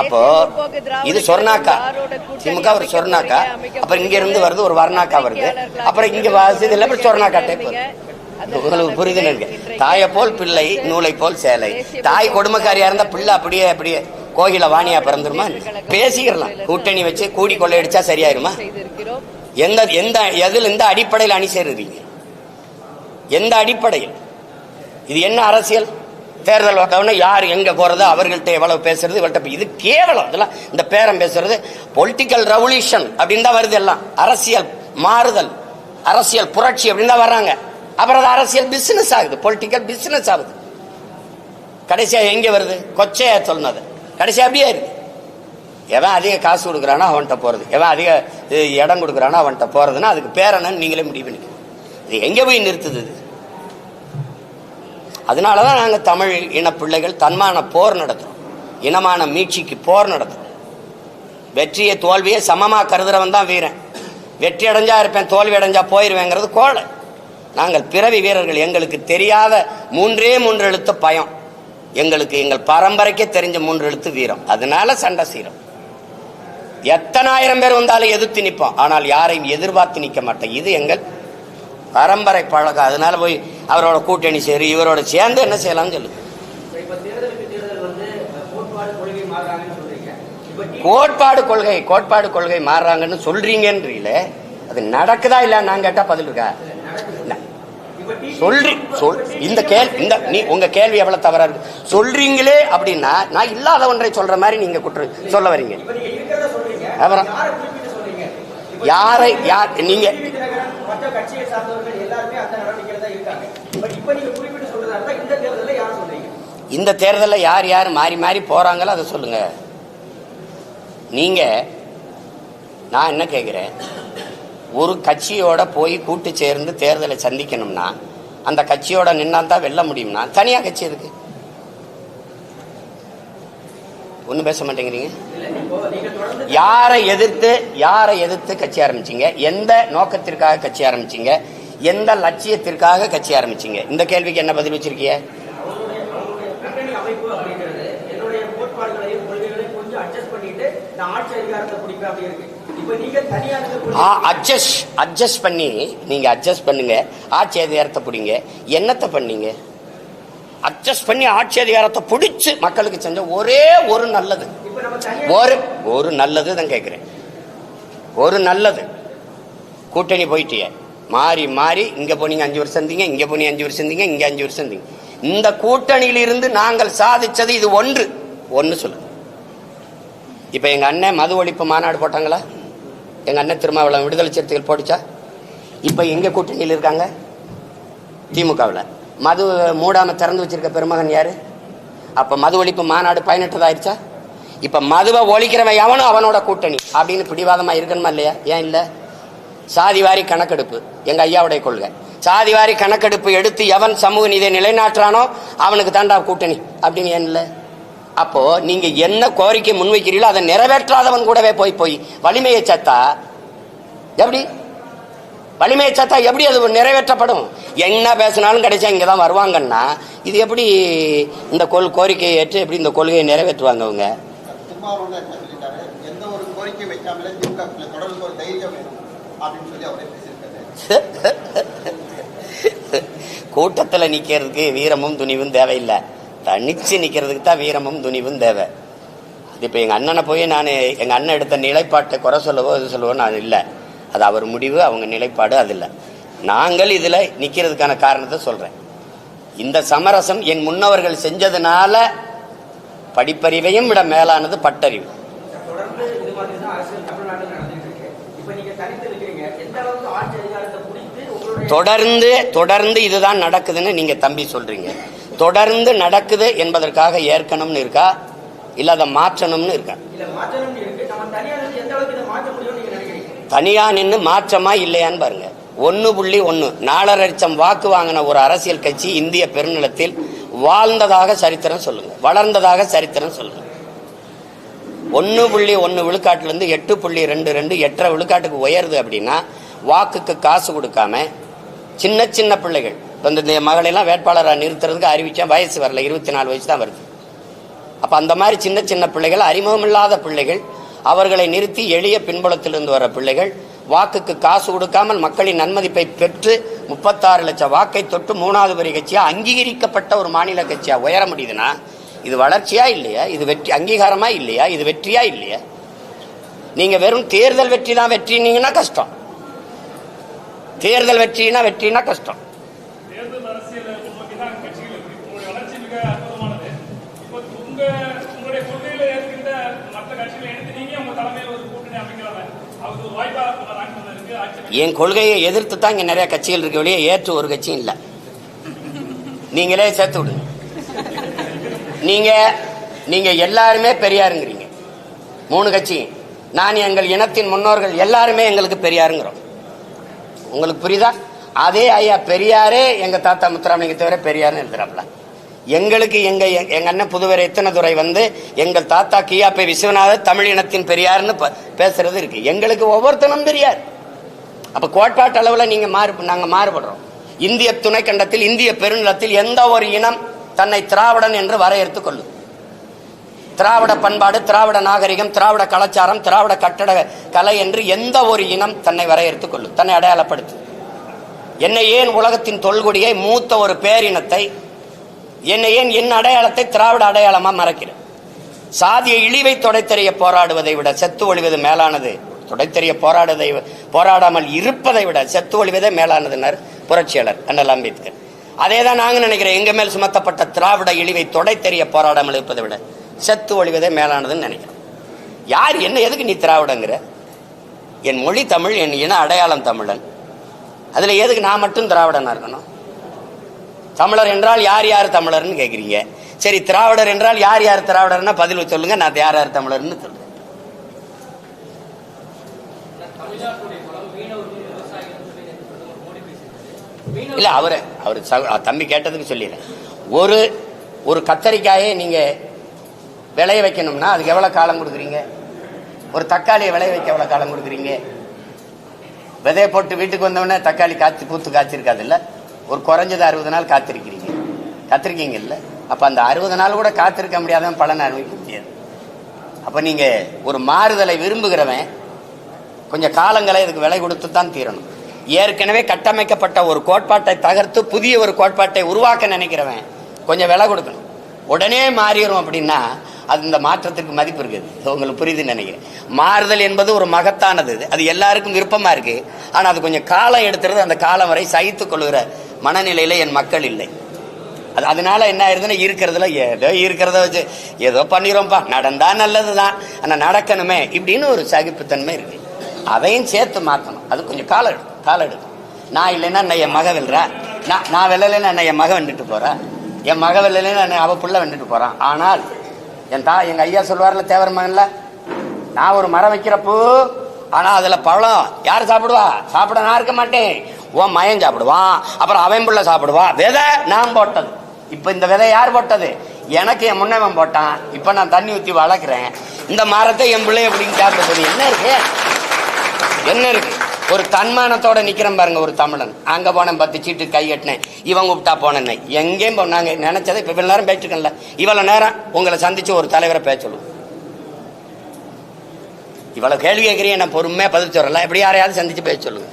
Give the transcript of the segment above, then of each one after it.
அப்போ இது சொர்ணாக்கா. திமுக ஒரு சொர்ணாக்கா. அப்புறம் இங்க இருந்து வருது ஒரு வர்ணாக்கா வருது. அப்புறம் இங்க வசதியில் அப்புறம் சொர்ணாக்கா டைப் உங்களுக்கு புரிதல் இருக்கு தாயை போல் பிள்ளை நூலை போல் சேலை. தாய் கொடுமைக்காரியா இருந்தா பிள்ளை அப்படியே அப்படியே கோயில வாணியா பிறந்துருமா? பேசிக்கிறலாம் கூட்டணி வச்சு கூடி கொள்ளையடிச்சா சரியாயிருமா? எந்த எந்த எதில் எந்த அடிப்படையில் அணி சேருறீங்க எந்த அடிப்படையில்? இது என்ன அரசியல்? தேர்தல் வாக்கம்னா யார் எங்க போறது? அவர்கள்ட்ட எவ்வளவு பேசுறது? இவள்கிட்ட இது கேவலம். இதெல்லாம் இந்த பேரம் பேசுறது பொலிட்டிக்கல் ரெவல்யூஷன் அப்படின்னு தான் வருது எல்லாம். அரசியல் மாறுதல் அரசியல் புரட்சி அப்படின்னு தான் வர்றாங்க. அப்புறம் அது அரசியல் பிசினஸ் ஆகுது. பொலிட்டிக்கல் பிசினஸ் ஆகுது. கடைசியா எங்க வருது? கொச்சையா சொன்னது கடைசியா அப்படியே இருக்கு. எவன் அதிக காசு கொடுக்குறானோ அவன்கிட்ட போறது. எவன் அதிக இடம் கொடுக்குறானோ அவன்கிட்ட போறதுன்னா அதுக்கு பேரனன்னு நீங்களே முடிவு பண்ணிக்கணும் இது எங்க போய் நிறுத்துது அதனால தான் நாங்கள் தமிழ் இன பிள்ளைகள் தன்மான போர் நடத்துறோம். இனமான மீட்சிக்கு போர் நடத்துகிறோம் வெற்றியை தோல்வியை சமமாக கருதுறவன் தான் வீரன். வெற்றி அடைஞ்சா இருப்பேன் தோல்வி அடைஞ்சா போயிடுவேங்கிறது கோழை. நாங்கள் பிறவி வீரர்கள் எங்களுக்கு தெரியாத மூன்றே மூன்று எழுத்து பயம். எங்களுக்கு எங்கள் பரம்பரைக்கே தெரிஞ்ச மூன்று எழுத்து வீரம். அதனால சண்டை சீரம். எத்தனாயிரம் பேர் வந்தாலும் எதிர்த்து நிற்போம். ஆனால் யாரையும் எதிர்பார்த்து நிற்க மாட்டோம். இது எங்கள் பரம்பரை பழக்கம். அதனால போய் அவரோட கூட்டணி சேரு இவரோட சேர்ந்து என்ன செய்யலாம்னு சொல்லுங்க கோட்பாடு கொள்கை கோட்பாடு கொள்கை மாறுறாங்கன்னு சொல்றீங்கன்றீல அது நடக்குதா இல்ல நான் கேட்டா பதில் இருக்கா? சொல்றி சொல் இந்த கேள்வி இந்த நீ உங்க கேள்வி எவ்வளவு தவறா இருக்கு? சொல்றீங்களே அப்படின்னா நான் இல்லாத ஒன்றை சொல்ற மாதிரி நீங்க குற்ற சொல்ல வரீங்க. அப்புறம் யாரை யார் நீங்க டிடிவி தினகரன் மற்ற கட்சியை சார்ந்தவர்கள் எல்லாருமே அந்த நடவடிக்கையில தான் இருக்காங்க பட் இப்ப நீங்க குறிப்பிட்டு சொல்றதா இருந்தா இந்த தேர்தலில் யாரை சொல்றீங்க இந்த தேர்தலில் யார் யார் மாறி மாறி போகிறாங்களோ அதை சொல்லுங்க. நீங்கள் நான் என்ன கேட்குறேன் ஒரு கட்சியோட போய் கூட்டு சேர்ந்து தேர்தலை சந்திக்கணும்னா அந்த கட்சியோட நின்னா தான் வெல்ல முடியும்னா தனியாக கட்சி இருக்கு. ஒன்றும் பேச மாட்டேங்கிறீங்க? யாரை எதிர்த்து யாரை எதிர்த்து கட்சி ஆரம்பிச்சீங்க? எந்த நோக்கத்திற்காக கட்சி ஆரம்பிச்சிங்க? எந்த லட்சியத்திற்காக கட்சி ஆரம்பிச்சீங்க? இந்த கேள்விக்கு என்ன பதில் வச்சிருக்கீங்க அமைப்பு அப்படிங்கிறது என்னுடைய கோட்பாடுகளையும் கொள்கைகளையும் கொஞ்சம் அட்ஜஸ்ட் பண்ணிட்டு நான் ஆட்சி அதிகாரத்தை பிடிப்பேன் அப்படி இருக்கு. இப்ப நீங்க அட்ஜஸ்ட் அட்ஜஸ்ட் பண்ணி நீங்க அட்ஜஸ்ட் பண்ணுங்க. ஆட்சி அதிகாரத்தை பிடிங்க. என்னத்தை பண்ணீங்க? அட்ஜஸ்ட் பண்ணி ஆட்சி அதிகாரத்தை பிடிச்சு மக்களுக்கு செஞ்ச ஒரே ஒரு நல்லது. ஒரு ஒரு நல்லது தான் கேட்கிறேன் ஒரு நல்லது. கூட்டணி போயிட்டிய. மாறி மாறி இங்க போனீங்க அஞ்சு வருஷம் இருந்தீங்க இங்க போனீங்க அஞ்சு வருஷம் இருந்தீங்க இங்க அஞ்சு வருஷம் இருந்தீங்க. இந்த கூட்டணியிலிருந்து நாங்கள் சாதிச்சது இது ஒன்று. ஒன்று சொல்லு. இப்போ எங்கள் அண்ணன் மது ஒழிப்பு மாநாடு போட்டாங்களா? எங்கள் அண்ணன் திருமாவளவன் விடுதலை சிறுத்தைகள் போட்டுச்சா? இப்போ எங்கே கூட்டணியில் இருக்காங்க? திமுகவில். மது மூடாமல் திறந்து வச்சிருக்க பெருமகன் யார்? அப்போ மது ஒழிப்பு மாநாடு பயனற்றதாயிருச்சா? இப்போ மதுவை ஒழிக்கிறவன் எவனும் அவனோட கூட்டணி. அப்படின்னு பிடிவாதமாக இருக்கணுமா இல்லையா? ஏன் இல்ல? சாதிவாரி கணக்கெடுப்பு. எங்கள் ஐயாவுடைய கொள்கை. சாதிவாரி கணக்கெடுப்பு எடுத்து எவன் சமூக நீதியை நிலைநாட்டுறானோ அவனுக்கு தாண்டா கூட்டணி. அப்படின்னு ஏன் இல்ல? அப்போ நீங்க என்ன கோரிக்கை முன்வைக்கிறீங்களோ அதை நிறைவேற்றாதவன் கூடவே போய் போய் வலிமையை சத்தா எப்படி? வலிமையை சத்தா எப்படி அது நிறைவேற்றப்படும்? என்ன பேசினாலும் கிடைச்சா இங்கே தான் வருவாங்கன்னா இது எப்படி இந்த கொள் கோரிக்கையை ஏற்று எப்படி இந்த கொள்கையை நிறைவேற்றுவாங்க அவங்க? கோரிக்கை வைக்காமலே திமுக க்குள்ள தொடர்ந்து ஒரு தைரியம் வேணும் அப்படின்னு சொல்லி அவரே பேசியிருக்காரு. கூட்டத்தில் நிற்கிறதுக்கு வீரமும் துணிவும் தேவையில்லை. தனிச்சு நிற்கிறதுக்கு தான் வீரமும் துணிவும் தேவை. அது இப்போ எங்கள் அண்ணனை போய் நான் எங்கள் அண்ணன் எடுத்த நிலைப்பாட்டை குறை சொல்லவோ இது சொல்லவோ நான் இல்லை. அது அவர் முடிவு அவங்க நிலைப்பாடு அது இல்லை. நாங்கள் இதில் நிற்கிறதுக்கான காரணத்தை சொல்கிறேன் இந்த சமரசம் என் முன்னவர்கள் செஞ்சதுனால படிப்பறிவையும் விட மேலானது பட்டறிவு தொடர்ந்து இது மாதிரி தான் அரசியல் தமிழ்நாட்டில் நடந்துட்டு இருக்கு இப்ப நீங்க தனித்து இருக்கிறீங்க எந்த அளவுக்கு ஆட்சி அதிகாரத்தை பிடித்து உங்களுடைய தொடர்ந்து தொடர்ந்து இதுதான் நடக்குதுன்னு நீங்க தம்பி சொல்றீங்க. தொடர்ந்து நடக்குது என்பதற்காக ஏற்கனம்னு இருக்கா? இல்ல அதை மாற்றணும்னு இருக்கா? இல்ல மாற்றணும் இருக்கு. நம்ம தனியா இருந்து எந்த அளவுக்கு இதை மாற்ற முடியும்னு நீங்க நினைக்கிறீங்க? தனியா நின்று மாற்றமா இல்லையான்னு பாருங்க. ஒன்னு புள்ளி ஒன்னு நாலரை லட்சம் வாக்கு வாங்கின ஒரு அரசியல் கட்சி இந்திய பெருநிலத்தில் வாழ்ந்ததாக சரித்திரம் சொல்லுங்க. வளர்ந்ததாக சரித்திரம் சொல்லுங்க. ஒன்னு புள்ளி ஒன்னு விழுக்காட்டுல இருந்து எட்டு புள்ளி ரெண்டு ரெண்டு எட்டரை விழுக்காட்டுக்கு உயருது அப்படின்னா வாக்குக்கு காசு கொடுக்காம சின்ன சின்ன பிள்ளைகள். இப்போ இந்த மகளெல்லாம் வேட்பாளராக நிறுத்துறதுக்கு அறிவித்தேன் வயசு வரல இருபத்தி நாலு வயசு தான் வருது. அப்போ அந்த மாதிரி சின்ன சின்ன பிள்ளைகள் அறிமுகமில்லாத பிள்ளைகள் அவர்களை நிறுத்தி எளிய பின்புலத்திலிருந்து வர பிள்ளைகள் வாக்குக்கு காசு கொடுக்காமல் மக்களின் நன்மதிப்பை பெற்று முப்பத்தாறு லட்சம் வாக்கை தொட்டு மூணாவது பெரிய கட்சியாக அங்கீகரிக்கப்பட்ட ஒரு மாநில கட்சியாக உயர முடியுதுன்னா இது வளர்ச்சியா இல்லையா? இது வெற்றி அங்கீகாரமா இல்லையா? இது வெற்றியா இல்லையா? நீங்கள் வெறும் தேர்தல் வெற்றி தான் வெற்றினீங்கன்னா கஷ்டம். தேர்தல் வெற்றினா வெற்றினா கஷ்டம். என் கொள்கையை எதிர்த்து தான் இங்க நிறைய கட்சிகள் இருக்க வெளியே ஏற்று ஒரு கட்சியும் இல்லை. நீங்களே சேர்த்து விடுங்க. நீங்க நீங்க எல்லாருமே பெரியாருங்கிறீங்க. மூணு கட்சி. நான் எங்கள் இனத்தின் முன்னோர்கள் எல்லாருமே எங்களுக்கு பெரியாருங்கிறோம். உங்களுக்கு புரியுதா? அதே ஐயா பெரியாரே எங்க தாத்தா முத்துராமலிங்க தவிர பெரியார்னு எழுதுறாப்ல. எங்களுக்கு எங்க எங்க அண்ணன் புதுவரை எத்தனதுரை வந்து எங்கள் தாத்தா கியாப்பை விஸ்வநாதர் தமிழ் இனத்தின் பெரியார்னு பேசுறது இருக்கு. எங்களுக்கு ஒவ்வொருத்தனும் பெரியார் அப்ப கோட்பாட்டு அளவுல நீங்க மாறு நாங்க மாறுபடுறோம். இந்திய துணைக்கண்டத்தில் இந்திய பெருநிலத்தில் எந்த ஒரு இனம் தன்னை திராவிடன் என்று வரையறுத்துக் கொள்ளும். திராவிட பண்பாடு திராவிட நாகரிகம் திராவிட கலாச்சாரம் திராவிட கட்டட கலை என்று எந்த ஒரு இனம் தன்னை வரையறுத்துக் கொள்ளும் தன்னை அடையாளப்படுத்து என்னை ஏன் உலகத்தின் தொல்குடியை மூத்த ஒரு பேரினத்தை என்னை ஏன் என் அடையாளத்தை திராவிட அடையாளமாக மறக்கிறேன்? சாதிய இழிவை தொடைத்தெறிய போராடுவதை விட செத்து ஒழிவது மேலானது. தொடைத்தெறிய போராடுவதை போராடாமல் இருப்பதை விட செத்து ஒழிவதே மேலானதுனர் புரட்சியாளர் அண்ணல் அம்பேத்கர். அதே தான் நாங்கள் நினைக்கிறேன் எங்க மேல் சுமத்தப்பட்ட திராவிட இழிவை தொடைத்தெறிய போராடாமல் இருப்பதை விட. செத்து ஒழிவதே மேலானதுன்னு நினைக்கிறோம் யார் என்ன எதுக்கு நீ திராவிடங்கிற? என் மொழி தமிழ் என் இன அடையாளம் தமிழன். அதில் எதுக்கு நான் மட்டும் திராவிடனாக இருக்கணும்? தமிழர் என்றால் யார் யார் தமிழர்னு கேட்குறீங்க சரி திராவிடர் என்றால் யார் யார் திராவிடர்னா பதில் சொல்லுங்க நான் யார் யார் தமிழர்னு சொல்லுங்க இல்ல அவரு அவர் தம்பி கேட்டதுக்கு சொல்லிடுறேன். ஒரு ஒரு கத்தரிக்காயை நீங்க விளைய வைக்கணும்னா அதுக்கு எவ்வளோ காலம் கொடுக்குறீங்க? ஒரு தக்காளியை விளைய வைக்க எவ்வளோ காலம் கொடுக்குறீங்க? விதைய போட்டு வீட்டுக்கு வந்தவொடனே தக்காளி காய்ச்சி பூத்து காய்ச்சிருக்காதுல்ல? ஒரு குறைஞ்சது அறுபது நாள் காத்திருக்கிறீங்க. காத்திருக்கீங்க இல்லை அப்போ அந்த அறுபது நாள் கூட காத்திருக்க முடியாதவன் பலன் அனுபவிக்க முடியாது. அப்போ நீங்கள் ஒரு மாறுதலை விரும்புகிறவன் கொஞ்சம் காலங்களை இதுக்கு விலை கொடுத்து தான் தீரணும். ஏற்கனவே கட்டமைக்கப்பட்ட ஒரு கோட்பாட்டை தகர்த்து புதிய ஒரு கோட்பாட்டை உருவாக்க நினைக்கிறவன் கொஞ்சம் விலை கொடுக்கணும். உடனே மாறிடும் அப்படின்னா அது இந்த மாற்றத்துக்கு மதிப்பு இருக்குது. உங்களுக்கு புரியுதுன்னு நினைக்கிறேன். மாறுதல் என்பது ஒரு மகத்தானது. அது எல்லாருக்கும் விருப்பமாக இருக்குது ஆனால் அது கொஞ்சம் காலம் எடுத்துறது அந்த காலம் வரை சகித்துக் கொள்கிற மனநிலையில் என் மக்கள் இல்லை. அது அதனால என்ன ஆயிருதுன்னா இருக்கிறதுல ஏதோ இருக்கிறத வச்சு ஏதோ பண்ணிடுறோம்ப்பா. நடந்தா நல்லதுதான். ஆனால் நடக்கணுமே இப்படின்னு ஒரு சகிப்புத்தன்மை இருக்கு. அதையும் சேர்த்து மாற்றணும் அது கொஞ்சம் காலம் எடுக்கும். காலம் எடுக்கும். நான் இல்லைன்னா என்ன என் மக வெல்றா? நான் நான் வெல்லலைன்னா என்ன என் மக வந்துட்டு போகிறேன் என் மக வெல்லலைன்னா அவள் அவ புள்ள வந்துட்டு போகிறான் ஆனால் என் தா எங்க ஐயா சொல்லுவார்ல தேவர் மகன்ல நான் ஒரு மரம் வைக்கிறப்போ ஆனா அதுல பழம் யார் சாப்பிடுவா? சாப்பிட நான் இருக்க மாட்டேன். உன் மயம் சாப்பிடுவான். அப்புறம் அவன் புள்ள சாப்பிடுவான் விதை நான் போட்டது. இப்ப இந்த விதை யார் போட்டது? எனக்கு என் முன்னவன் போட்டான். இப்ப நான் தண்ணி ஊத்தி வளர்க்குறேன். இந்த மரத்தை என் பிள்ளை எப்படின்னு சாப்பிடுறது என்ன இருக்கு? என்ன இருக்கு? ஒரு தன்மானத்தோட நிக்கிறேன் பாருங்க ஒரு தமிழன். அங்க போனேன் பத்து சீட்டு கை கட்டினேன். இவன் கூப்பிட்டா போனேன்னு எங்கேயும் போ- நாங்க நினைச்சதை இப்ப இவ்வளவு நேரம் பேசிருக்கேன்ல இவ்வளவு நேரம் உங்களை சந்திச்சு ஒரு தலைவரை பேச சொல்லுவோம் இவ்வளவு கேள்வி கேட்கிறீங்க நான் பொறுமையா பதில் சொல்லலாம் எப்படி யாரையாவது சந்திச்சு பேச சொல்லுங்க.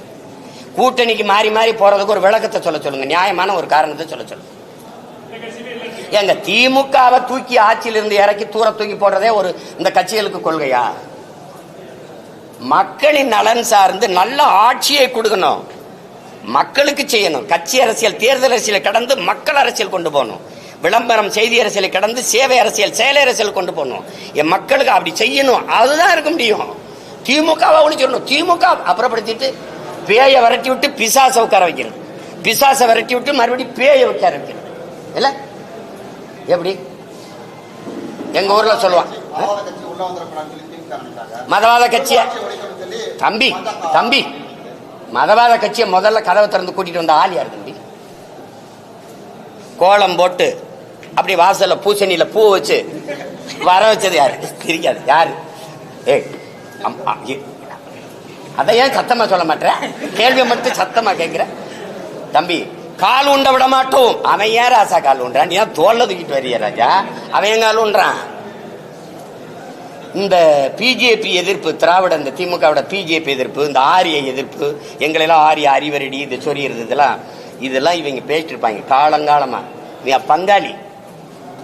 கூட்டணிக்கு மாறி மாறி போறதுக்கு ஒரு விளக்கத்தை சொல்ல சொல்லுங்க. நியாயமான ஒரு காரணத்தை சொல்ல சொல்லுங்க. ஏங்க திமுகவை தூக்கி ஆட்சியிலிருந்து இறக்கி தூர தூக்கி போடுறதே ஒரு இந்த கட்சிகளுக்கு கொள்கையா? மக்களின் நலன் சார்ந்து நல்ல ஆட்சியை கொடுக்கணும். மக்களுக்கு செய்யணும். கட்சி அரசியல் தேர்தல் அரசியலை கடந்து மக்கள் அரசியல் கொண்டு போகணும். விளம்பரம் செய்தி அரசியலை கடந்து சேவை அரசியல் செயல் அரசியல் கொண்டு போகணும். என் மக்களுக்கு அப்படி செய்யணும். அதுதான் இருக்க முடியும். திமுகவை ஒழிச்சிடணும் திமுக அப்புறப்படுத்திட்டு பேயை விரட்டி விட்டு பிசாசை உட்கார வைக்கிறது. பிசாசை விரட்டி விட்டு மறுபடியும் பேயை உட்கார வைக்கிறது. இல்ல? எப்படி? எங்க ஊர்ல சொல்லுவான். மதவாத கட்சிய? தம்பி தம்பி. மதவாத கட்சியை முதல்ல கதவை திறந்து கூட்டிட்டு வந்த ஆள் யார் தம்பி? கோலம் போட்டு அப்படி வாசல்ல பூசணியில பூ வச்சு வர வச்சது யாரு? தெரியாது. யாரு? ஏய் அம்- அதை ஏன் சத்தமா சொல்ல மாட்டேன் கேள்வி மட்டும் சத்தமா கேட்கிற? தம்பி கால் உண்ட விட மாட்டோம் அவன் ஏன் ராசா கால் உண்டான் நீ ஏன் தோல்ல தூக்கிட்டு வரிய ராஜா? அவன் ஏன் கால் உண்றான் இந்த பிஜேபி எதிர்ப்பு திராவிட இந்த திமுகவோட பிஜேபி எதிர்ப்பு இந்த ஆரிய எதிர்ப்பு எங்களெல்லாம் ஆரிய அறிவரடி இது சொறியறது இதெல்லாம் இதெல்லாம் இவங்க பேசிட்டு இருப்பாங்க காலங்காலமா. நீ பங்காளி.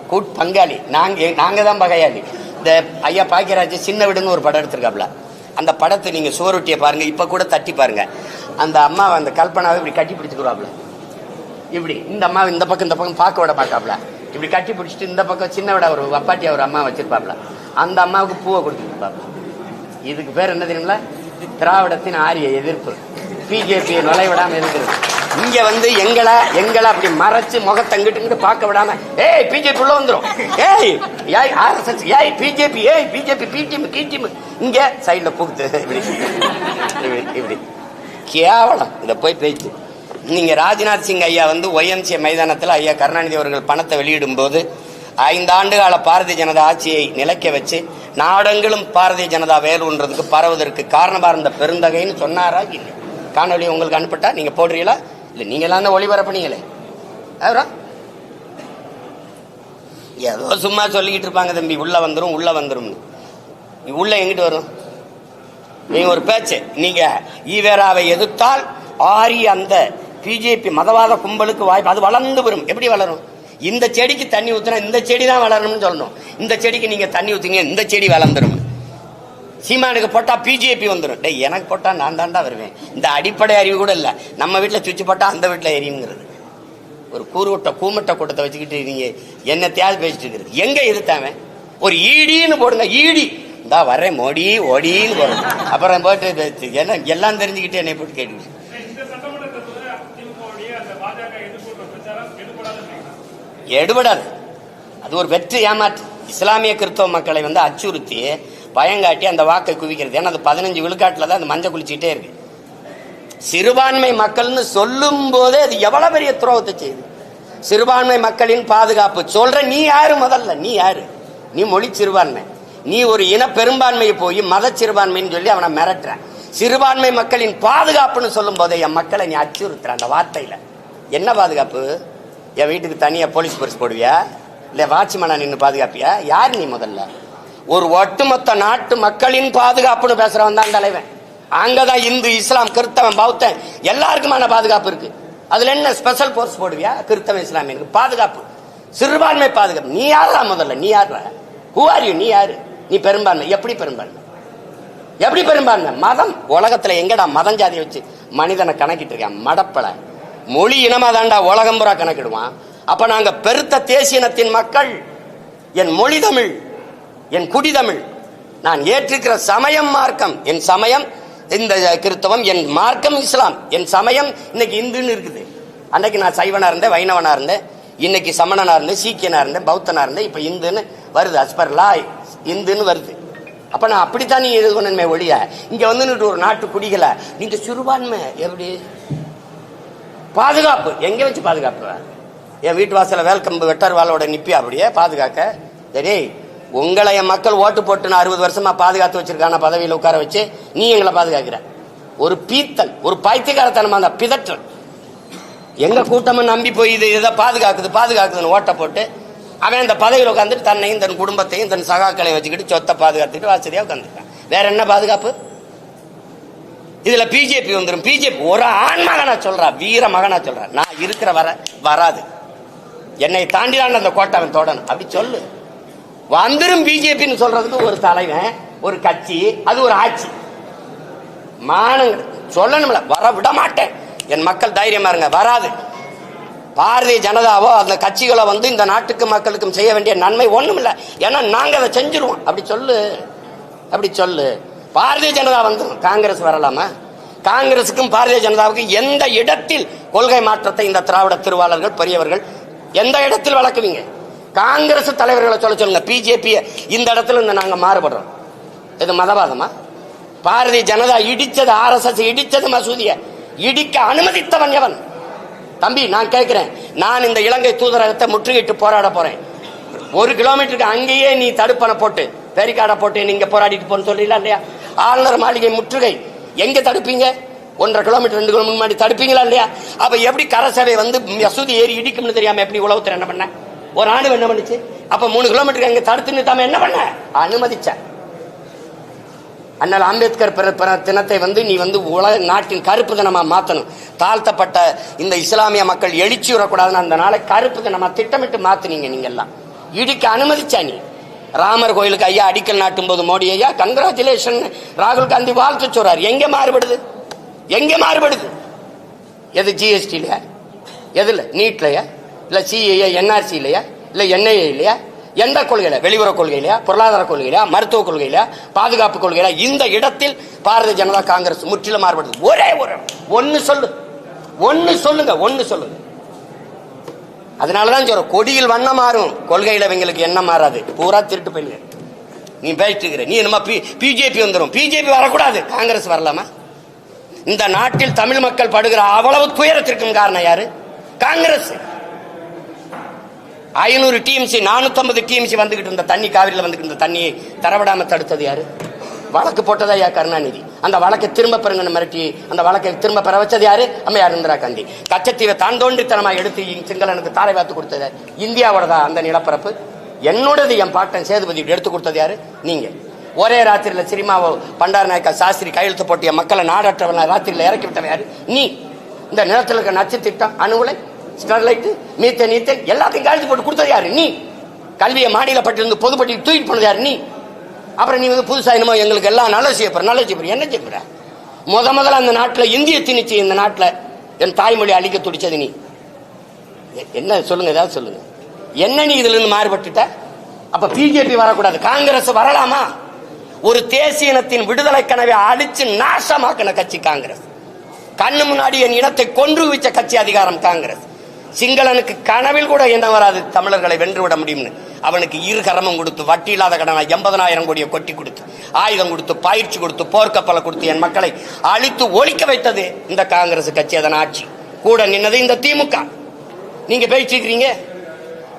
கூட் பங்காளி. நாங்கள் நாங்கள் தான் பகையாளி. இந்த ஐயா பாக்கியராஜ் சின்ன வீடுன்னு ஒரு படம் எடுத்திருக்காப்ல அந்த படத்தை நீங்கள் சுவரொட்டியை பாருங்கள் இப்போ கூட தட்டி பாருங்கள் அந்த அம்மாவை அந்த கல்பனாவை இப்படி கட்டி பிடிச்சிக்கிறாப்ல இப்படி. இந்த அம்மா இந்த பக்கம் இந்த பக்கம் பார்க்க விட மாட்டாப்ல இப்படி கட்டி பிடிச்சிட்டு இந்த பக்கம் சின்ன விட ஒரு அப்பாட்டி அவர் அம்மா வச்சிருப்பாப்ல அந்த அம்மாவுக்கு பூவை கொடுத்துருப்பாப்ல இதுக்கு பேர் என்ன தெரியுங்களா? திராவிடத்தின் ஆரிய எதிர்ப்பு. பிஜேபியை நுழைவிடாம எதிர்க்கிறது. இங்க வந்து எங்களை எங்களை அப்படி மறைச்சு முகத்தங்கிட்டு பார்க்க விடாம ஏய் பிஜேபி உள்ள வந்துடும் ஏய் ஏய் ஆர்எஸ்எஸ் ஏய் பிஜேபி ஏய் பிஜேபி பிடிஎம் கிடிஎம் இங்க சைட்ல புகுத்து இப்படி இப்படி இப்படி. கேவலம். இதை போய் பேச்சு. நீங்க ராஜ்நாத் சிங் ஐயா வந்து ஒய்எம்சிஏ மைதானத்தில் ஐயா கருணாநிதி அவர்கள் பணத்தை வெளியிடும் போது ஐந்தாண்டு கால பாரதிய ஜனதா ஆட்சியை நிலைக்க வச்சு நாடெங்கிலும் பாரதிய ஜனதா வேலுன்றதுக்கு பரவுவதற்கு காரணமாக இருந்த பெருந்தகைன்னு சொன்னாரா இல்லை காணொலி உங்களுக்கு அனுப்பிட்டா நீங்கள் போடுறீங்களா? இல்லை நீங்களாம் தான் ஒளிபரப்புனீங்களே. அவரா? ஏதோ சும்மா சொல்லிக்கிட்டு இருப்பாங்க தம்பி உள்ளே வந்துடும் உள்ளே வந்துடும் உள்ளே எங்கிட்டு வரும்? நீங்கள் ஒரு பேச்சு. நீங்கள் ஈவேராவை எதிர்த்தால் ஆரி அந்த பிஜேபி மதவாத கும்பலுக்கு வாய்ப்பு அது வளர்ந்து வரும். எப்படி வளரும்? இந்த செடிக்கு தண்ணி ஊத்துனா இந்த செடி தான் வளரணும்னு சொல்லணும். இந்த செடிக்கு நீங்க தண்ணி ஊற்றிங்க இந்த செடி வளர்ந்துடும் சீமானுக்கு போட்டால் பிஜேபி வந்துடும் டே எனக்கு போட்டால் நான் தாண்டா வருவேன். இந்த அடிப்படை அறிவு கூட இல்லை. நம்ம வீட்டில் சுவிட்ச் போட்டால் அந்த வீட்டில் எரியுங்கிறது ஒரு கூறுவட்ட கூமட்ட கூட்டத்தை வச்சுக்கிட்டு நீங்க என்ன தேவை பேசிட்டு இருக்கிறது. எங்கே எதிர்த்தாவன் ஒரு ஈடின்னு போடுங்க ஈடி. இந்தா வரேன் மோடி ஒடின்னு போடுங்க அப்புறம் போட்டு என்ன எல்லாம் தெரிஞ்சுக்கிட்டு என்னை போட்டு கேட்டு இந்த சட்டமன்ற தேர்தலில் திமுகவுடைய அந்த பாஜக எதிர்ப்பு பிரச்சாரம் எடுபடாது. அது ஒரு வெற்றி ஏமாற்று. இஸ்லாமிய கிறிஸ்தவ மக்களை வந்து அச்சுறுத்தி பயங்காட்டி அந்த வாக்கை குவிக்கிறது. ஏன்னா அது பதினஞ்சு விழுக்காட்டில் தான் அந்த மஞ்சள் குளிச்சுட்டே இருக்கு. சிறுபான்மை மக்கள்னு சொல்லும் போதே அது எவ்வளவு பெரிய துரோகத்தை செய்யுது. சிறுபான்மை மக்களின் பாதுகாப்பு. சொல்ற நீ யாரு முதல்ல? நீ யாரு? நீ மொழி சிறுபான்மை. நீ ஒரு இன பெரும்பான்மையை போய் மத சிறுபான்மைன்னு சொல்லி அவனை மிரட்டுற. சிறுபான்மை மக்களின் பாதுகாப்புன்னு சொல்லும் போதே என் மக்களை நீ அச்சுறுத்துற அந்த வார்த்தையில. என்ன பாதுகாப்பு? என் வீட்டுக்கு தனியாக போலீஸ் பரிசு போடுவியா? இல்லை வாட்ச்மேனா நின்று பாதுகாப்பியா? யார் நீ முதல்ல? ஒரு ஒட்டுமொத்த நாட்டு மக்களின் பாதுகாப்புன்னு பேசுகிறவன் தான் தலைவன். அங்கதான் இந்து இஸ்லாம் கிறிஸ்தவன் பௌத்தன் எல்லாருக்குமான பாதுகாப்பு இருக்கு. அதில் என்ன ஸ்பெஷல் போர்ஸ் போடுவியா? கிறிஸ்தவன் இஸ்லாமியனுக்கு பாதுகாப்பு. சிறுபான்மை பாதுகாப்பு. நீ யாரா முதல்ல? நீ யாரா ஹூ ஆர் யூ நீ யாரு? நீ பெரும்பான்மை. எப்படி பெரும்பான்மை? எப்படி பெரும்பான்மை? மதம். உலகத்தில் எங்கடா மதம் ஜாதியை வச்சு மனிதனை கணக்கிட்டு இருக்கான் மடப்பலை. மொழி இனமா தாண்டா உலகம் புறா கணக்கிடுவான். அப்ப நாங்க பெருத்த தேசியனத்தின் மக்கள். என் மொழி தமிழ் என் குடி தமிழ். நான் ஏற்றிருக்கிற சமயம் மார்க்கம் என் சமயம் இந்த கிறிஸ்தவம் என் மார்க்கம் இஸ்லாம் என் சமயம் இன்னைக்கு இந்துன்னு இருக்குது. அன்னைக்கு நான் சைவனா இருந்தேன் வைணவனா இருந்தேன் இன்னைக்கு சமணனா இருந்தேன் சீக்கியனா இருந்தேன் பௌத்தனா இருந்தேன் இப்ப இந்துன்னு வருது அஸ்பர்லா இந்துன்னு வருது. அப்ப நான் அப்படித்தான் நீ இது ஒழிய இங்க வந்து ஒரு நாட்டு குடிகளை நீங்க சிறுபான்மை எப்படி? பாதுகாப்பு. எங்க வச்சு பாதுகாப்பு? என் வீட்டு வாசல வேல்கம்பு வெட்டார் வாழோட நிப்பி அப்படியே பாதுகாக்க. சரி உங்களை என் மக்கள் ஓட்டு போட்டு நான் அறுபது வருஷமா பாதுகாத்து வச்சிருக்கான பதவியில் உட்கார வச்சு நீ எங்களை பாதுகாக்கிற. ஒரு பீத்தல் ஒரு பைத்தியக்காரத்தனமா அந்த பிதற்றல். எங்க கூட்டமும் நம்பி போய் இது இதை பாதுகாக்குது பாதுகாக்குதுன்னு ஓட்ட போட்டு அவன் இந்த பதவியில் உட்காந்துட்டு தன்னையும் தன் குடும்பத்தையும் தன் சகாக்களையும் வச்சுக்கிட்டு சொத்தை பாதுகாத்துட்டு வசதியாக உட்காந்துருக்கான் வேற என்ன பாதுகாப்பு? இதுல பிஜேபி வந்துடும் பிஜேபி ஒரு ஆண் மகனா சொல்றா வீர மகனா சொல்றா. நான் இருக்கிற வர வராது. என்னை தாண்டி தான் அந்த கோட்டை அவன் தொடணும். அப்படி சொல்லு. வந்துரும் பிஜேபின்னு சொல்றதுக்கு ஒரு தலைவன் ஒரு கட்சி அது ஒரு ஆட்சி. மானங்க சொல்லணும்ல வர விட மாட்டேன் என் மக்கள் தைரியமா இருங்க வராது. பாரதிய ஜனதாவோ அந்த கட்சிகளோ வந்து இந்த நாட்டுக்கு மக்களுக்கும் செய்ய வேண்டிய நன்மை ஒண்ணும் இல்லை ஏன்னா நாங்க அதை செஞ்சிருவோம். அப்படி சொல்லு. அப்படி சொல்லு. பாரதிய ஜனதா வந்துடும் காங்கிரஸ் வரலாமா? காங்கிரசுக்கும் பாரதிய ஜனதாவுக்கும் எந்த இடத்தில் கொள்கை மாற்றத்தை இந்த திராவிட திருவாளர்கள் பெரியவர்கள் எந்த இடத்தில் வளர்க்குவீங்க? காங்கிரஸ் தலைவர்களை சொல்ல சொல்லுங்க. பிஜேபி இந்த இடத்துல இந்த நாங்கள் மாறுபடுறோம். இது மதவாதமா? பாரதிய ஜனதா இடித்தது ஆர்எஸ்எஸ் இடித்தது மசூதிய. இடிக்க அனுமதித்தவன் எவன்? தம்பி நான் கேட்கிறேன். நான் இந்த இலங்கை தூதரகத்தை முற்றுகையிட்டு போராட போறேன். ஒரு கிலோமீட்டருக்கு அங்கேயே நீ தடுப்பணை போட்டு பெரிக்காடை போட்டு நீங்க போராடிட்டு போன்னு சொல்றீங்களா இல்லையா? ஆளுநர் மாளிகை முற்றுகை. எங்க தடுப்பீங்க? ஒன்றரை கிலோமீட்டர் ரெண்டு கிலோமீட்டர் முன்னாடி தடுப்பீங்களா இல்லையா? அப்ப எப்படி கரசேவை வந்து மசூதி ஏறி இடிக்கும்னு தெரியாம எப்படி உளவுத்துறை என்ன பண்ண? ஒரு ஆணு என்ன பண்ணுச்சு? அப்ப மூணு கிலோமீட்டருக்கு அங்க தடுத்து நிறுத்தாம என்ன பண்ண? அனுமதிச்ச. அண்ணல் அம்பேத்கர் பிற தினத்தை வந்து நீ வந்து உலக நாட்டின் கருப்பு தினமா மாத்தணும். தாழ்த்தப்பட்ட இந்த இஸ்லாமிய மக்கள் எழுச்சி விடக்கூடாதுன்னு அந்த நாளை கருப்பு தினமா திட்டமிட்டு மாத்தினீங்க நீங்க எல்லாம் இடிக்க அனுமதிச்சா நீ. ராமர் கோயிலுக்கு ஐயா அடிக்கல் நாட்டும் போது மோடி ஐயா கங்க்ராச்சுலேஷன் ராகுல் காந்தி வாழ்த்து சொல்றார். எங்க மாறுபடுது? எங்க மாறுபடுது? எது ஜிஎஸ்டிலையா எதுல நீட்லையா இல்ல? சிஏஏ என்ஆர்சி இல்லையா இல்ல என்ஐஏ இல்லையா எந்த கொள்கையில? வெளியுறவு கொள்கையிலையா? பொருளாதார கொள்கையிலையா? மருத்துவ கொள்கையிலையா? பாதுகாப்பு கொள்கையில இந்த இடத்தில் பாரதிய ஜனதா காங்கிரஸ் முற்றிலும் மாறுபடுது. ஒரே ஒரு ஒன்னு சொல்லு. ஒன்னு சொல்லுங்க. ஒன்னு சொல்லுங்க. அதனாலதான் சொல்ற கொடியில் வண்ணம் மாறும். கொள்கையில் இவங்களுக்கு என்ன மாறாது. பூரா திருட்டு போயிடுங்க நீ பேசிட்டு இருக்கிற நீ என்னமா பிஜேபி வந்துடும் பிஜேபி வரக்கூடாது. காங்கிரஸ் வரலாமா? இந்த நாட்டில் தமிழ் மக்கள் படுகிற அவ்வளவு துயரத்திற்கும் காரணம் யாரு? காங்கிரஸ். ஐநூறு டிஎம்சி நானூத்தி டிஎம்சி வந்துகிட்டு இருந்த தண்ணி காவிரியில் வந்துகிட்டு இருந்த தண்ணியை தரவிடாம தடுத்தது யாரு? வழக்கு போட்டதா ஐயா கருணாநிதி? அந்த வழக்கை திரும்ப பெறுங்கன்னு மிரட்டி அந்த வழக்கை திரும்ப பெற வச்சது யாரு? அம்மையார் இந்திரா காந்தி. கச்சத்தீவை தான் தோன்றித்தனமா எடுத்து சிங்களனுக்கு தாரை வாத்து கொடுத்தது இந்தியாவோடதா அந்த நிலப்பரப்பு? என்னோடது என் பாட்டன் சேதுபதி எடுத்து கொடுத்தது யாரு? நீங்க. ஒரே ராத்திரியில சினிமாவை பண்டார நாயக்கா சாஸ்திரி கையெழுத்து போட்டிய மக்களை நாடற்றவன ராத்திரியில இறக்கி விட்டவன் யாரு? நீ. இந்த நிலத்தில் இருக்க நச்சு திட்டம் அணுகுலை ஸ்டெர்லைட்டு மீத்தேன் நீத்தேன் எல்லாத்தையும் கழுத்து போட்டு கொடுத்தது யாரு? நீ. கல்வியை மாநிலப்பட்டிருந்து பட்டிருந்து பொதுப்பட்டி தூக்கிட்டு போனது யாரு? நீ. அப்புறம் நீ வந்து புதுசாக என்னமோ எங்களுக்கு எல்லாம் நல்ல செய்யப்படுற நல்ல செய்யப்படுற என்ன செய்யப்படுற முத முதல்ல அந்த நாட்டில் இந்திய திணிச்சு இந்த நாட்டில் என் தாய்மொழி அழிக்க துடிச்சது நீ. என்ன சொல்லுங்க ஏதாவது சொல்லுங்க. என்ன நீ இதுல இருந்து மாறுபட்டுட்ட? அப்ப பிஜேபி வரக்கூடாது. காங்கிரஸ் வரலாமா? ஒரு தேசிய இனத்தின் விடுதலை கனவை அழிச்சு நாசமாக்கின கட்சி காங்கிரஸ். கண்ணு முன்னாடி என் இனத்தை கொன்று வச்ச கட்சி அதிகாரம் காங்கிரஸ். சிங்களனுக்கு கனவில் கூட என்ன வராது தமிழர்களை வென்று விட முடியும்னு. அவனுக்கு இரு கரமும் கொடுத்து வட்டி இல்லாத கடனை எண்பதனாயிரம் கோடியை கொட்டி கொடுத்து ஆயுதம் கொடுத்து பயிற்சி கொடுத்து போர்க்கப்பலை கொடுத்து என் மக்களை அழித்து ஒழிக்க வைத்தது இந்த காங்கிரஸ் கட்சி அதன் ஆட்சி. கூட நின்னது இந்த திமுக. நீங்க பேசிக்கிறீங்க?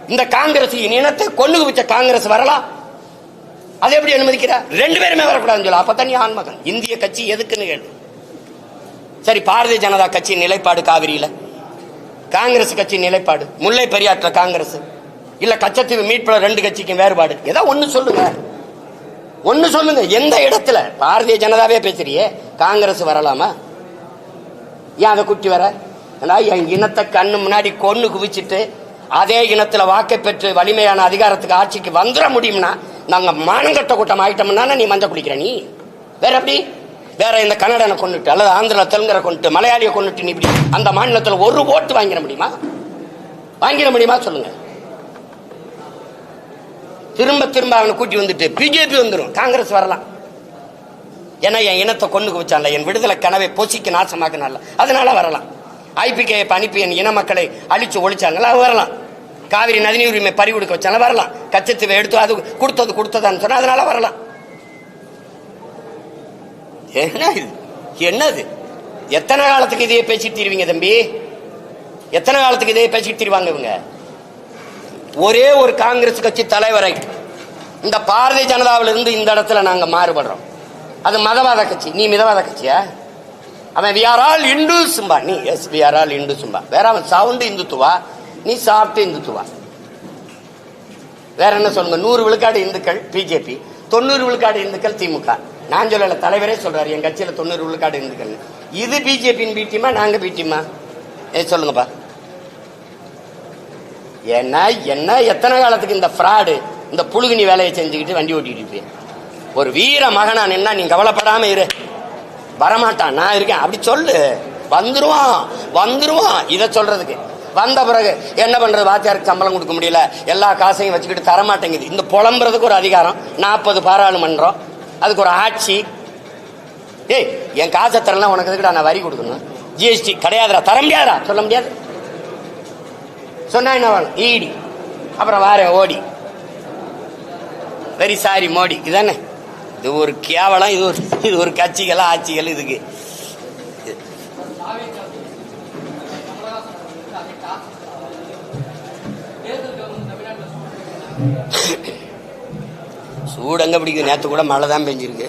இந்த காங்கிரஸ் இனத்தை கொண்டு வச்ச காங்கிரஸ் வரலாம் அதை எப்படி அனுமதிக்கிறார்? ரெண்டு பேருமே வரக்கூடாதுன்னு சொல்ல. அப்பதான் நீ ஆன்மகன் இந்திய கட்சி எதுக்குன்னு கேள்வி சரி பாரதிய ஜனதா கட்சி நிலைப்பாடு காவிரியில. காங்கிரஸ் கட்சி நிலைப்பாடு. முல்லை பெரியாற்ற காங்கிரஸ். இல்ல கச்சத்தீவு மீட்புல ரெண்டு கட்சிக்கும் வேறுபாடு ஏதோ ஒண்ணு சொல்லுங்க. ஒண்ணு சொல்லுங்க. எந்த இடத்துல? பாரதிய ஜனதாவே பேசுறியே. காங்கிரஸ் வரலாமா? ஏன் அதை குட்டி வர? என் இனத்தை கண்ணு முன்னாடி கொன்னு குவிச்சிட்டு அதே இனத்துல வாக்கை பெற்று வலிமையான அதிகாரத்துக்கு ஆட்சிக்கு வந்துட முடியும்னா நாங்க மானங்கட்ட கூட்டம் ஆயிட்டோம்னா நீ மஞ்சள் குடிக்கிற நீ? வேற எப்படி? வேற இந்த கன்னடனை கொண்டுட்டு அல்லது ஆந்திரா தெலுங்கரை கொண்டுட்டு மலையாளியை கொண்டுட்டு நீ இப்படி அந்த மாநிலத்தில் ஒரு ஓட்டு வாங்கிட முடியுமா? வாங்கிட முடியுமா? சொல்லுங்க. திரும்ப திரும்ப அவனை கூட்டி வந்துட்டு பிஜேபி வந்துடும் காங்கிரஸ் வரலாம். ஏன்னா என் இனத்தை கொண்டு வச்சான்ல என் விடுதலை கனவை பொசிக்கு நாசமாக்கினால அதனால வரலாம். ஐபிகே அனுப்பி என் இன மக்களை அழிச்சு ஒழிச்சாங்களா அது வரலாம். காவிரி நதிநீர் உரிமை பறி கொடுக்க வச்சாலும் வரலாம். கச்சத்தீவை எடுத்து அது கொடுத்தது கொடுத்ததான்னு சொன்னா அதனால வரலாம். என்ன இது என்னது? எத்தனை காலத்துக்கு இதையே பேசிட்டு தீருவீங்க தம்பி? எத்தனை காலத்துக்கு இதையே பேசிட்டு தீருவாங்க இவங்க? ஒரே ஒரு காங்கிரஸ் கட்சி தலைவரை இந்த பாரதிய ஜனதாவிலிருந்து இந்த இடத்துல நாங்க மாறுபடுறோம். அது மதவாத கட்சி. நீ மிதவாத கட்சியா? அவன் வி ஆர் ஆல் இந்துசும்பா நீ எஸ் வி ஆர் ஆல் இந்துசும்பா வேற அவன் சவுண்டு இந்துத்துவா? நீ சாப்பிட்டு இந்துத்துவா? வேற என்ன சொல்லுங்க? நூறு விழுக்காடு இந்துக்கள் பிஜேபி. தொண்ணூறு விழுக்காடு இந்துக்கள் திமுக. நான் சொல்லல தலைவரே சொல்றாரு. என் கட்சியில தொண்ணூறு விழுக்காடு இந்துக்கள் இது பிஜேபியின் பீட்டியமா? நாங்க பீட்டியமா? ஏ சொல்லுங்கப்பா. என்ன என்ன எத்தனை காலத்துக்கு இந்த ஃப்ராடு இந்த புழுகுனி வேலையை செஞ்சுக்கிட்டு வண்டி ஓட்டிட்டு இருப்பேன்? ஒரு வீர மகனா நின்னா நீ கவலைப்படாம இரு. வரமாட்டான். நான் இருக்கேன். அப்படி சொல்லு. வந்துருவான். வந்துருவான். இதை சொல்றதுக்கு. வந்த பிறகு என்ன பண்றது? வாத்தியாருக்கு சம்பளம் கொடுக்க முடியல. எல்லா காசையும் வச்சுக்கிட்டு தர மாட்டேங்குது இந்த புலம்புறதுக்கு ஒரு அதிகாரம். நாற்பது பாராளுமன்றம். அதுக்கு ஒரு ஆட்சி. ஏய் என் காசை தரலாம் உனக்கு எதுக்குடா நான் வரி கொடுக்கணும்? ஜிஎஸ்டி கிடையாதுடா. தர முடியாதா சொல்ல முடியாது. சொன்னா என்ன வேணும் ஈடி. அப்புறம் வார ஓடி. Very sorry Modi. இதானே? இது ஒரு கேவலம் இது ஒரு இது ஒரு கட்சிகள் ஆட்சிகள் இதுக்கு. சூடு எங்க பிடிக்கும் நேத்து கூட மழை தான் பெஞ்சிருக்கு.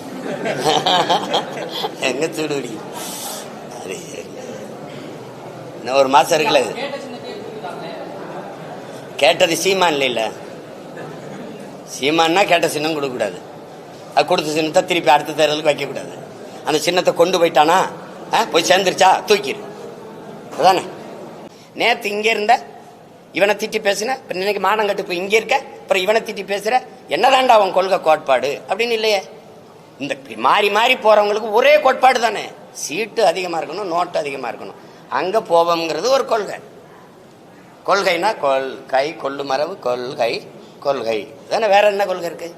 எங்க சூடு பிடிக்கும் அது இன்னும் ஒரு மாசம் இருக்குல்ல இது? கேட்டது சீமான் இல்ல. சீமான்னா கேட்ட சின்னம் கொடுக்கக்கூடாது. அது கொடுத்த சின்னத்தை திருப்பி அடுத்த தேர்தலுக்கு வைக்கக்கூடாது. அந்த சின்னத்தை கொண்டு போயிட்டானா? ஆ, போய் சேர்ந்துருச்சா? தூக்கிடு. அதானே? நேற்று இங்கே இருந்த இவனை திட்டி பேசின இன்னைக்கு மானம் கட்டு போய் இங்கே இருக்க அப்புறம் இவனை திட்டி பேசுற என்னதான்டா அவன் கொள்கை கோட்பாடு? அப்படின்னு இல்லையே. இந்த மாறி மாறி போறவங்களுக்கு ஒரே கோட்பாடு தானே. சீட்டு அதிகமா இருக்கணும் நோட்டு அதிகமா இருக்கணும். அங்க போவோம்ங்கிறது ஒரு கொள்கை. கொள்கைனா கொள்கை கொள்ளு மரபு கொள்கை கொள்கை. தானே வேற என்ன கொள்கை இருக்கு?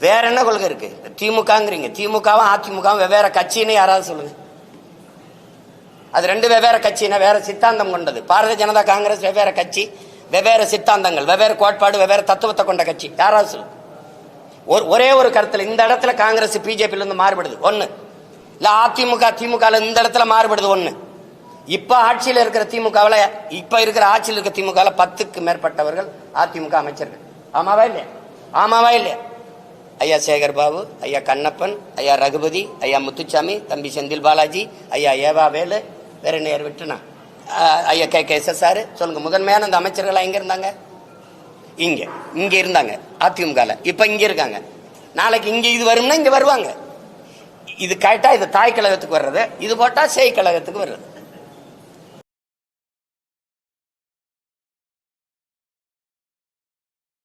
வேற என்ன கொள்கை இருக்கு? திமுகங்கிறீங்க. திமுகவும் அதிமுகவும் வெவ்வேறு கட்சின்னு யாராவது சொல்லுங்க. அது ரெண்டு வெவ்வேறு கட்சினா வேற சித்தாந்தம் கொண்டது. பாரதிய ஜனதா காங்கிரஸ் வெவ்வேறு கட்சி வெவ்வேறு சித்தாந்தங்கள் வெவ்வேறு கோட்பாடு வெவ்வேறு தத்துவத்தை கொண்ட கட்சி. யாராவது சொல்லு ஒரு ஒரே ஒரு கருத்தில் இந்த இடத்துல காங்கிரஸ் பிஜேபியிலிருந்து மாறுபடுது. ஒன்று இல்லை அதிமுக திமுக இந்த இடத்துல மாறுபடுது. ஒன்று இப்ப ஆட்சியில் இருக்கிற திமுகவில் இப்ப இருக்கிற ஆட்சியில் இருக்கிற திமுக பத்துக்கு மேற்பட்டவர்கள் அதிமுக அமைச்சர்கள். ஆமாவா இல்லையா? ஆமாவா இல்லையா? ஐயா சேகர் பாபு ஐயா கண்ணப்பன் ஐயா ரகுபதி ஐயா முத்துச்சாமி தம்பி செந்தில் பாலாஜி ஐயா ஏவா வேலு வேற நேர் விட்டுனா? ஐயா கே கே எஸ் ஆர் சொல்லுங்க முதன்மையான அந்த அமைச்சர்கள் எங்க இருந்தாங்க? இங்க இங்க இருந்தாங்க அதிமுகல. இப்ப இங்க இருக்காங்க. நாளைக்கு இங்க இது வரும்னா இங்க வருவாங்க. இது கேட்டா இது தாய் கழகத்துக்கு வர்றது இது போட்டா செய் கழகத்துக்கு வர்றது.